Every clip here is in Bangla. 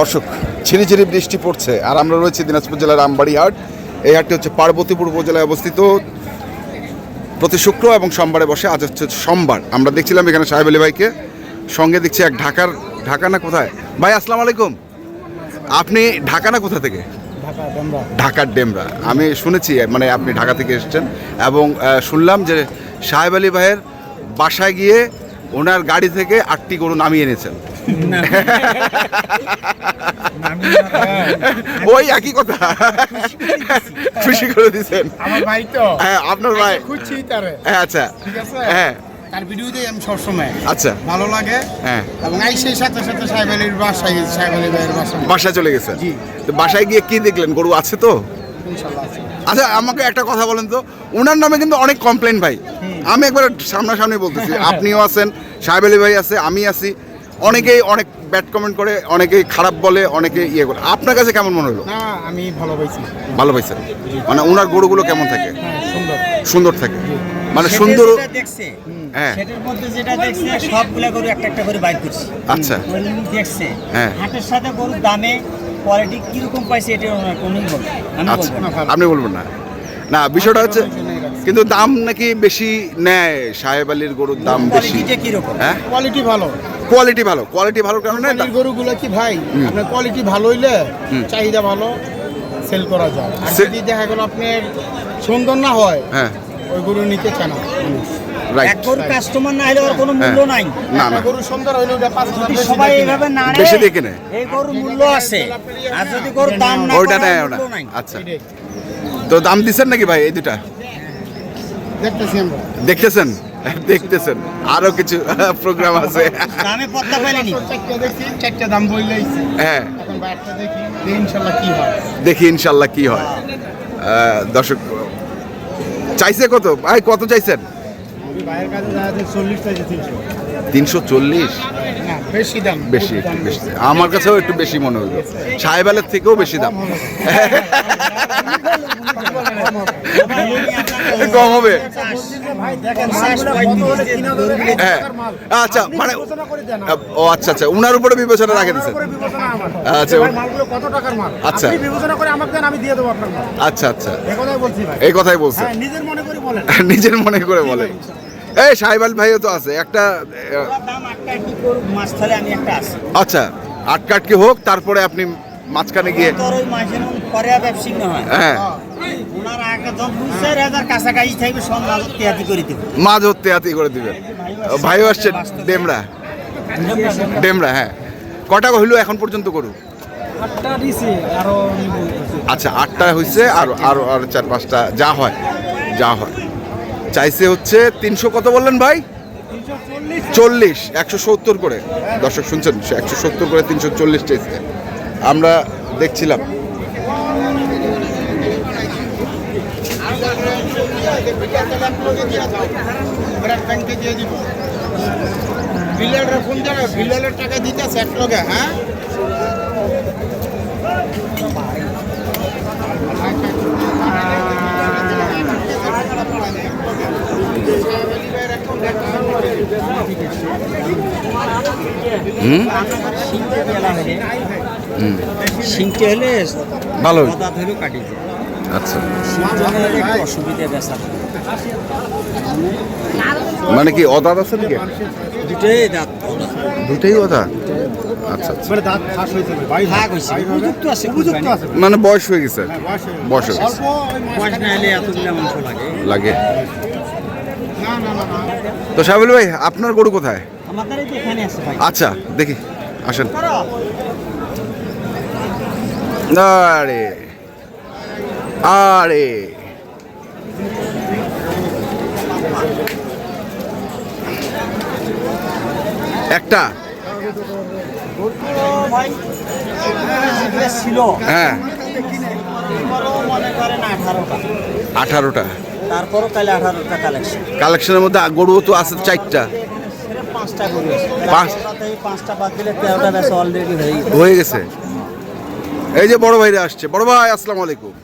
দর্শক ঝিরি ঝিরি বৃষ্টি পড়ছে। আর আমরা রয়েছি দিনাজপুর জেলার আমবাড়ি হাট এই হাটটি হচ্ছে পার্বতীপুর উপজেলায় অবস্থিত। প্রতি শুক্র এবং সোমবারে বসে আজ হচ্ছে সোমবার। আমরা দেখছিলাম এখানে সাহেব আলী ভাইকে। সঙ্গে দেখছি এক ঢাকার ঢাকা না কোথায়? ভাই আসসালামু আলাইকুম। আপনি ঢাকা না কোথা থেকে? ঢাকার ডেমরা। আমি শুনেছি মানে আপনি ঢাকা থেকে এসেছেন। এবং শুনলাম যে সাহেব আলী ভাইয়ের বাসায় গিয়ে ওনার গাড়ি থেকে আটটি গরু নামিয়ে এনেছেন। ওই একই কথা। খুশি করে দিছেন আমার ভাই তো। হ্যাঁ আপনার ভাই। তারে। হ্যাঁ আচ্ছা। ঠিক আছে? হ্যাঁ। তার ভিডিও দিই আমি সবসময়। আচ্ছা। ভালো লাগে। হ্যাঁ। এবং এই সেই সাথে সাথে সাহেব আলীর বাসায় গেছি সাহেব আলী ভাইয়ের বাসায়। বাসায় চলে গেছে? জি। তো বাসায় গিয়ে কি দেখলেন? গরু আছে তো? আছে। আচ্ছা আমাকে একটা কথা বলেন তো। ওনার নামে কিন্তু অনেক কমপ্লেন ভাই। আমি একবার সামনাসামনি বলতেছি আপনিও আছেন সাহেব আলী ভাই আছে আমি আছি। অনেকেই অনেক ব্যাড কমেন্ট করে অনেকেই খারাপ বলে অনেকে ইয়ে করে। আপনার কাছে কেমন মনে হলো? না আমি ভালো পাইছি। ভালো পাইছেন? মানে ওনার গরুগুলো কেমন থাকে? হ্যাঁ সুন্দর। সুন্দর থাকে? মানে সুন্দর দেখছে হ্যাঁ। সেটার মধ্যে যেটা দেখছে সবগুলা গরু একটা একটা করে বাইক করছে। আচ্ছা। দেখছে হ্যাঁ। হাটের সাথে গরুর দামে কোয়ালিটি কীরকম পাইছে এটা ওনার কোনোই বলবে আমি আচ্ছা। আপনি বলবেন না। না বিষয়টা হচ্ছে কিন্তু দাম নাকি বেশি নেয়? সাহেব আলীর গরুর দাম বেশি। হ্যাঁ? কোয়ালিটি ভালো। কোয়ালিটি ভালো কোয়ালিটি ভালোর কারণে গরুগুলো কি ভাই? আপনার কোয়ালিটি ভালো হইলে হুম। চাহিদা ভালো সেল করা যায়। আর যদি দেখা গেল আপনার সুন্দর না হয় হ্যাঁ। ওই গরু নিতে চায় না। রাইট কাস্টমার না হলে ওর কোনো মূল্য হ্যাঁ। নাই। না না। গরু সুন্দর হইলে ওটা সবাই এইভাবে না বেশি দেখে নেয়। এই গরুর মূল্য আছে। আর যদি গরুর দাম না ওইটা নেয় ওটা। আচ্ছা। তো দাম দিচ্ছেন নাকি ভাই এই দুটা? দেখতেছি আমরা। দেখতেছেন? দেখতেছেন। আরও কিছু প্রোগ্রাম আছে। চারটা দেখছি চারটা দাম হ্যাঁ। এখন বাইরটা দেখি ইনশাল্লাহ কি হয়। দেখি ইনশাল্লাহ কি হয়। দর্শক চাইছে কত? ভাই কত চাইছেন? ভাইয়ের কাছে তিনশো। তিনশো চল্লিশ? বেশি দাম। বেশি একটু বেশি। আমার কাছেও একটু বেশি মনে হলো। সাহেবালের থেকেও বেশি দাম। কম হবে। ভাই দেখেন মালগুলো কত হলে কিনা ধরে হ্যাঁ। আচ্ছা মানে ও আচ্ছা আচ্ছা উনার উপরে বিবেচনা রাখে দিচ্ছেন করে বিবেচনা আমার আচ্ছা, কত টাকার মাল আচ্ছা। বিবেচনা করে আমাকে আমি দিয়ে দেবো আপনার আচ্ছা আচ্ছা। এই কথাই বলছি। ভাই এই কথাই বলছে নিজের মনে করে বলেন নিজের মনে করে বলে। এই সাহেবাল ভাইও তো আছে। একটা আচ্ছা আটকাটকি হোক তারপরে আপনি মাঝখানে গিয়ে পরে না হয় হ্যাঁ। মাছ ধরতে হাতি করে দিবেন ভাইও আসছে ডেমরা। ডেমরা হ্যাঁ। কটা হইল এখন পর্যন্ত করু আটটা দিছি আরও আচ্ছা আটটা হয়েছে আর আর আর চার পাঁচটা যা হয় যা হয়। চাইছে হচ্ছে তিনশো কত বললেন ভাই? চল্লিশ একশো সত্তর করে। দর্শক শুনছেন একশো সত্তর করে তিনশো চল্লিশ চাইছে। আমরা দেখছিলাম। ব্যাংকে দিয়ে দিব। বিলের ফোন বিলের টাকা দিতেছে এক লগে হ্যাঁ? হুম? সিংটে হলে ভালো কাটি যায় আচ্ছা। বেচা মানে কি অদাত আছে নাকি? দুটোই দাঁত। দুটাই অদা আচ্ছা আচ্ছা। মানে দাঁত ফাঁস হয়েছে ভাই ভাগ হয়েছে। উপযুক্ত আছে উপযুক্ত আছে? মানে বয়স হয়ে গেছে। বয়স হয়ে গেছে। বয়স হয়ে না হলে মাংস লাগে। লাগে। না না না না। তো সাবিল ভাই আপনার গরু কোথায়? আমাদের এখানে আছে ভাই। আচ্ছা দেখি আসেন। আরে। আরে। একটা। ছিল হ্যাঁ। আঠারোটা। তারপরও কালে আঠারোটা কালেকশন কালেকশনের মধ্যে গরু তো আছে চারটা। পাঁচটা গরু পাঁচটা। পাঁচটা বাদ দিলে তেরোটা বেচা অলরেডি গেছে হয়ে গেছে। এই যে বড় ভাইরা আসছে। বড় ভাই আসসালামু আলাইকুম।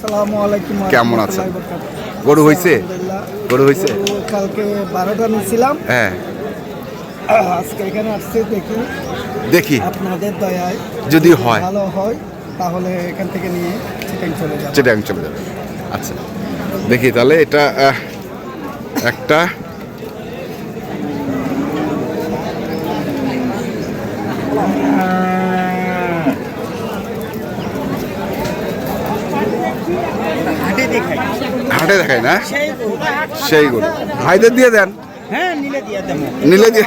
আসসালামু আলাইকুম কেমন আছেন? গরু হয়েছে গরু হয়েছে কালকে বারোটা নিয়েছিলাম হ্যাঁ। আজকে এখানে আসছে দেখি। দেখি। আপনাদের দয়ায় যদি হয়। ভালো হয় তাহলে এখান থেকে নিয়ে চিটাং চলে যাবে। চিটাং চলে যাবে। আচ্ছা। দেখি তাহলে এটা একটা হাটে দেখায় না? সেই গরু। সেই গরু ভাইদের দিয়ে দেন? হ্যাঁ নিলে দিয়ে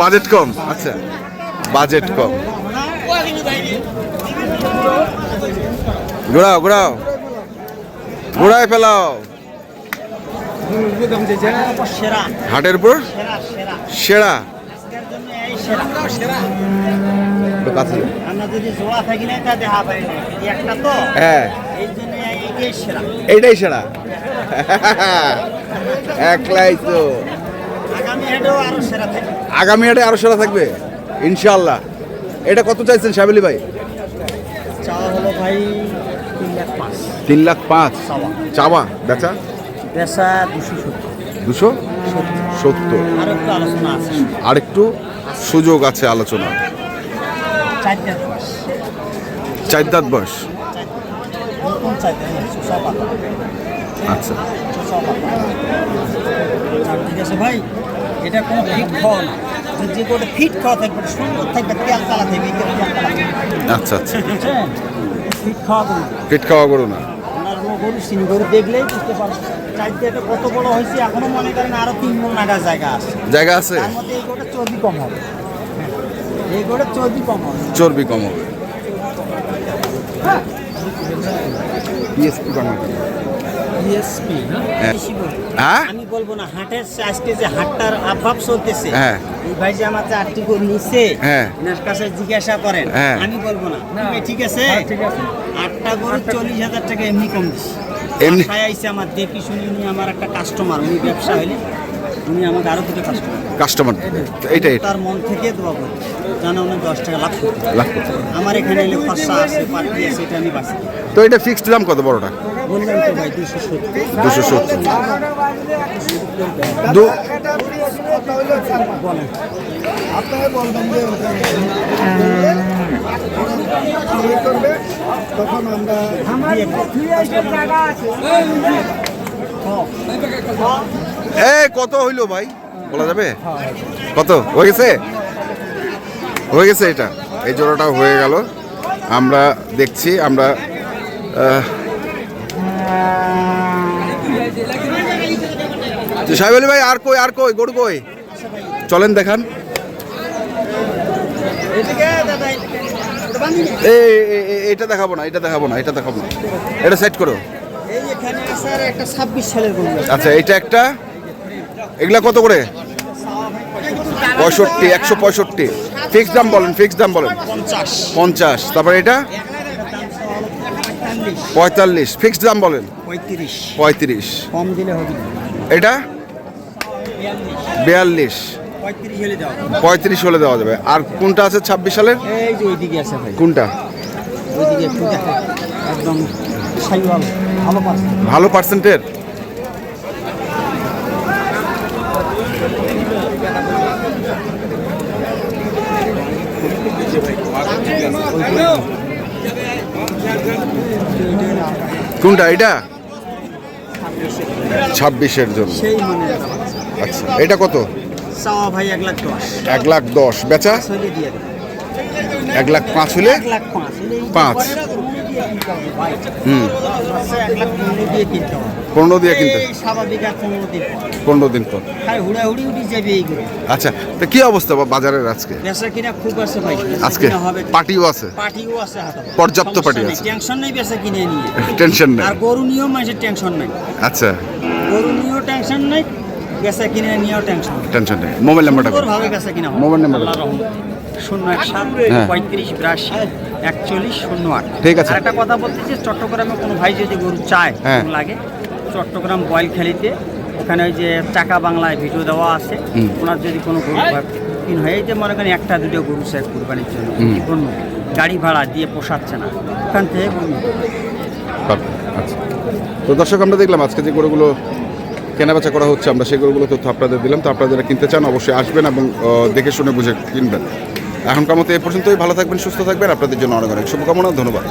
বাজেট কম। আচ্ছা। বাজেট কম। ঘোরাও ঘোরাও। ঘোরায় ফেলাও। হাটের উপর? সেরা সেরা। সেরা। আজকের জন্য এই সেরা। একটু কাছে যাও। আমরা যদি জোড়া থাকি না তা দেখা পাই না। একটা তো। হ্যাঁ। এই এইটাই সেরা। একলাই তো। আগামী হাটে আরও সেরা থাকবে? ইনশাল্লাহ এটা কত চাইছেন সাবিলি ভাই? ভাই তিন লাখ পাঁচ। চাওয়া। চাওয়া। বেচা? দুশো সত্তর। দুশো? সত্তর। আলোচনা আর একটু সুযোগ আছে আলোচনা। চার দাঁত বয়স। পাতা আচ্ছা পাতা ঠিক আছে ভাই এটা কোনো ফিট খাওয়া না। যে- কোনো ফিট খাওয়া থাকবে সুন্দর থাকবে তেল তালা থাকবে আচ্ছা আচ্ছা। ফিট খাওয়া পেট খাওয়া না। গরু সিন গরু দেখলেই বুঝতে পারবেন চারটা কত বড় হয়েছে এখনও মনে করেন আরও তিন মন নাগার জায়গা আছে। জায়গা আছে? তার মধ্যে এই গোটা চর্বি কম হবে। এই গোটা চর্বি কম হবে। চর্বি কম হবে। PSP বানাবে। হ্যাঁ। বেশি বলব। হ্যাঁ আমি বলব না হাটের আজকে যে হাটটার আভাব চলতেছে হ্যাঁ। এই ভাই যে আমার চারটি করে নিচ্ছে হ্যাঁ। এনার কাছে জিজ্ঞাসা করেন হ্যাঁ। আমি বলব না ঠিক- ঠিক আছে আটটা গরু চল্লিশ হাজার টাকা এমনি কম দিছি এমনি? আইসে আমার দেখি শুনি উনি আমার একটা কাস্টমার উনি ব্যবসা হইলে উনি আমাকে আরও দুটো কাস্টমার কাস্টমার এইটাই তার মন থেকে দোয়া করি জানা উনি দশ টাকা লাভ করতে পারে। লাভ করতে পারে। আমার এখানে এলে খরচা আছে পার্টি আছে এটা আমি বাঁচি। তো এটা ফিক্সড দাম কত বড়টা? বললাম তো ভাই দুশো সত্তর। দুশো সত্তর। দু বলেন আপনারা বলবেন যে কি করবে তখন আমরা এই কত হইল ভাই? বলা যাবে? কত? হয়ে গেছে? হয়ে গেছে এটা। এই জোড়াটা হয়ে গেল। আমরা দেখছি, আমরা সাহেব আলী ভাই, আর কই আর কই, গরু কই? চলেন দেখান। এই, এই- দেখাবো না এটা দেখাবো না এটা দেখাবো না। এটা সেট করো। আচ্ছা এটা একটা? এগুলা কত করে? পঁয়ষট্টি, একশো পঁয়ষট্টি। ফিক্স দাম বলেন ফিক্স দাম বলেন। পঞ্চাশ। পঞ্চাশ। তারপরে এটা? পঁয়তাল্লিশ। ফিক্সড দাম বলেন। পঁয়ত্রিশ। পঁয়ত্রিশ। কম দিলে হবে। এটা? বিয়াল্লিশ। পঁয়ত্রিশ হলে দেওয়া যাবে। আর কোনটা আছে ছাব্বিশ সালের? কোনটা? ভালো ভালো পার্সেন্টের কোনটা এটা? ছাব্বিশের জন্য। আচ্ছা এটা কত? এক লাখ দশ। বেচা? এক লাখ পাঁচ হলে পাঁচ। হুম। হবে। পনেরো দিয়ে কিনতে। পনেরো দিন পর। যাবে আচ্ছা তো কি অবস্থা বাজারের আজকে? বেচা কিনা খুব আছে ভাই আজকে পার্টিও আছে? পর্যাপ্ত party আছে। টেনশন নেই বেচা কিনে নিয়ে। টেনশন নেই। আর গরু নিয়েও মানুষের টেনশন নাই। আচ্ছা। গরু নিয়েও টেনশন নাই বেচা কিনে নিয়েও টেনশন টেনশন নেই। মোবাইল নাম্বারটা ভাবে বেচা কিনা মোবাইল নাম্বার শূন্য এক সাত হ্যাঁ। পঁয়ত্রিশ বিরাশি একচল্লিশ শূন্য আট। ঠিক আছে। একটা কথা বলতে যে চট্টগ্রামে কোনো ভাই যদি গরু চায় হ্যাঁ। লাগে চট্টগ্রাম বয়েল খেলিতে ওখানে ওই যে চাকা বাংলায় ভিডিও দেওয়া আছে ওনার যদি কোনো গরু কিন হয় এই যে মনে করেন একটা দুটো গরু চাই কুরবানির জন্য হুম। গাড়ি ভাড়া দিয়ে পোষাচ্ছে না। ওখান থেকে গরু আচ্ছা। তো দর্শক আমরা দেখলাম আজকে যে গরুগুলো কেনাবেচা করা হচ্ছে, আমরা সেগুলোগুলো তথ্য আপনাদের দিলাম, তো আপনারা যারা কিনতে চান অবশ্যই আসবেন এবং দেখে শুনে বুঝে কিনবেন। এখনকার মতো এ পর্যন্তই, ভালো থাকবেন, সুস্থ থাকবেন, আপনাদের জন্য অনেক অনেক শুভকামনা, ধন্যবাদ।